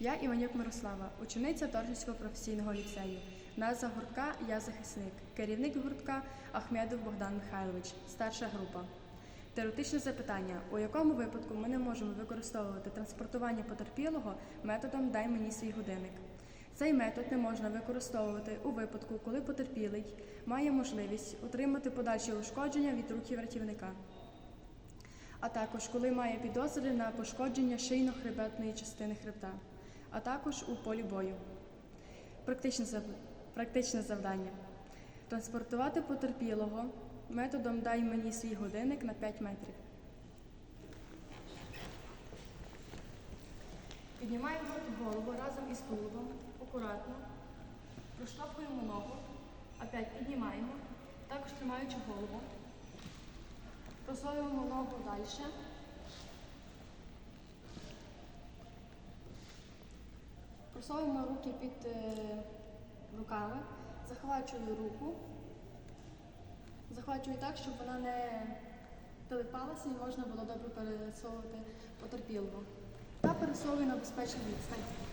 Я Іванюк Мирослава, учениця Торжівського професійного ліцею. Назва гуртка Я захисник, керівник гуртка Ахмедов Богдан Михайлович, старша група. Теоретичне запитання: у якому випадку ми не можемо використовувати транспортування потерпілого методом Дай мені свій годинник. Цей метод не можна використовувати у випадку, коли потерпілий має можливість отримати подальші ушкодження від рухів рятівника а також коли має підозри на пошкодження шийно-хребетної частини хребта, а також у полі бою. Практичне, зав... Практичне завдання. Транспортувати потерпілого методом Дай мені свій годинник на 5 метрів. Піднімаємо голову разом із тулубом, акуратно, проштовхуємо ногу, опять піднімаємо, також тримаючи голову. Просовуємо ногу далі. Просовуємо руки під е, руками, захвачую руку, захвачую так, щоб вона не телепалася і можна було добре пересовувати потерпілого. Та пересовую на безпечну відстань.